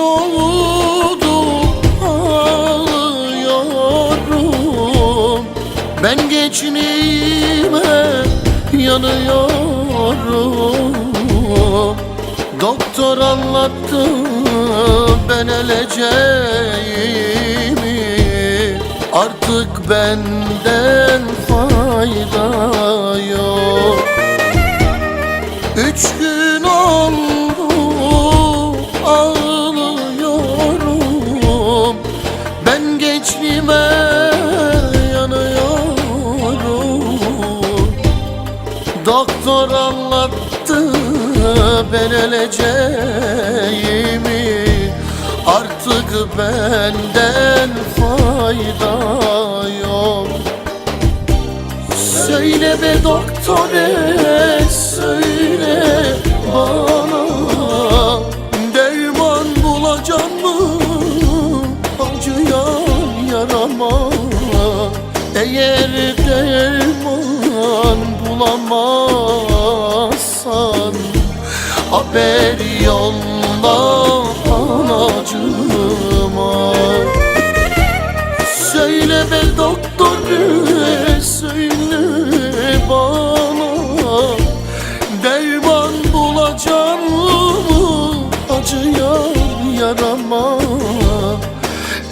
oldu ağlıyorum. Ben geçinime yanıyorum. Doktor anlattı ben öleceğimi. Artık benden ben öleceğimi Artık benden fayda yok. Söyle be doktore söyle bana Derman bulacak mı? Acıyan yarama Eğer derman bulamazsan Haber yolla anacığıma Söyle be doktor söyle bana. Derman bulacağım mı acıyan yarama.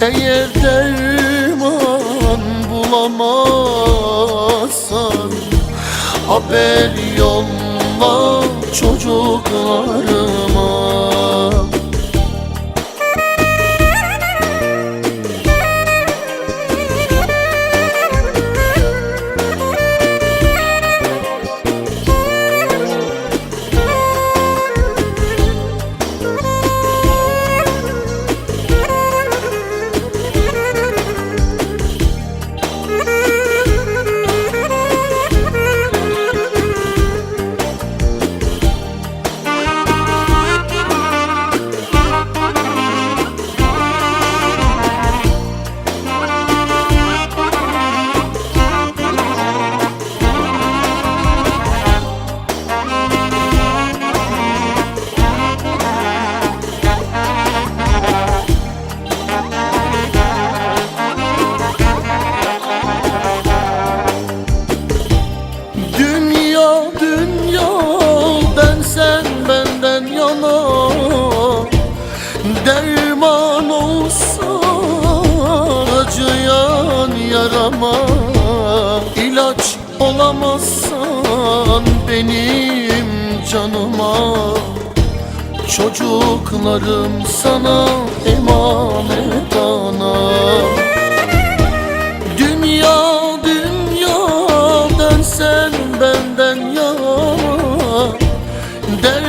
Eğer derman bulamazsan Haber yolla çocuklarıma Derman olsa acıyan yarama İlaç olamazsan benim canıma. Çocuklarım sana emanet anam Dünya dünya ben sen benden yana. Derman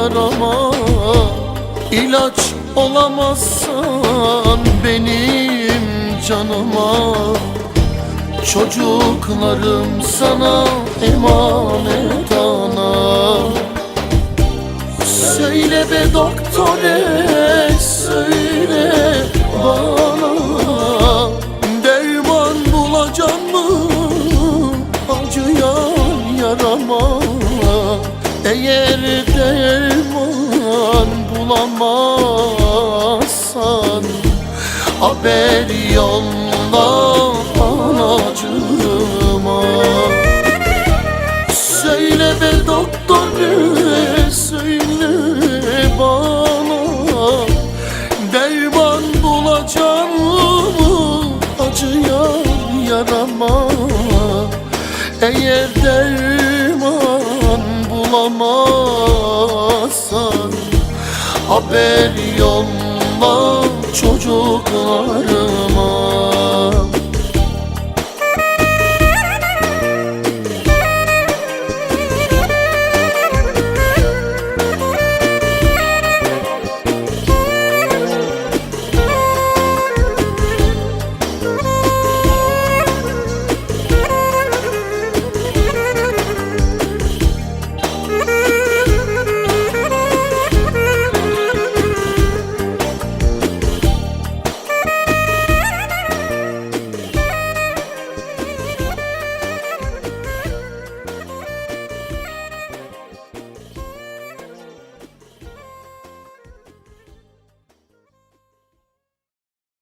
yarama İlaç olamazsan benim canıma. Çocuklarım sana emanet ana. Söyle be doktore söyle Haber yolla anacığıma Söyle be doktor söyle bana. Derman bulacağım mı acıyan yarama. Eğer derman bulamazsan Haber yolla çocuklarıma.